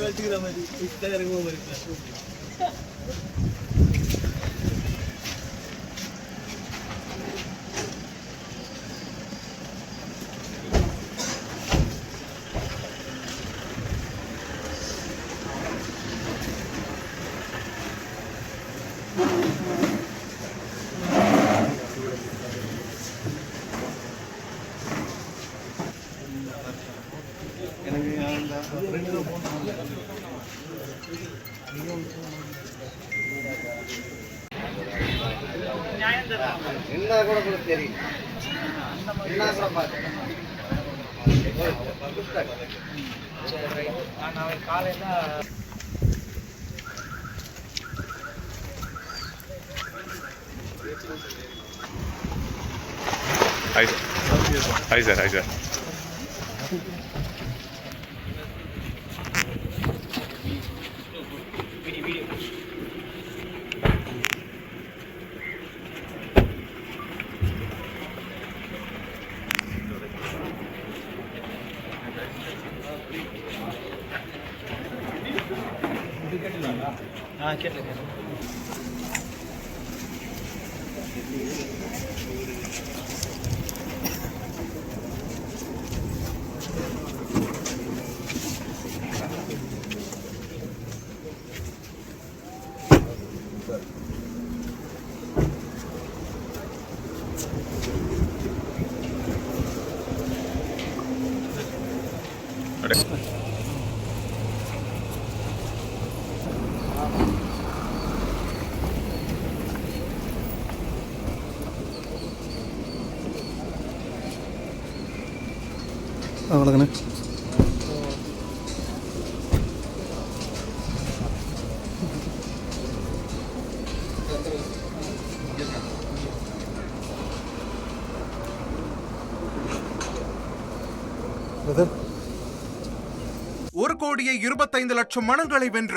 twelfth grammar ഇഷ്ടം ഇറങ്ങുമ്പോൾ என்ன கூட கூட தெரியும் என்ன கூட பார்த்தேன் நான் காலையில் hi sir hi sir hi sir ஆ கேட்டேன் கேட்டேன் அவ்வளோதானே ஒரு கோடியே இருபத்தைந்து லட்சம் மனங்களை வென்ற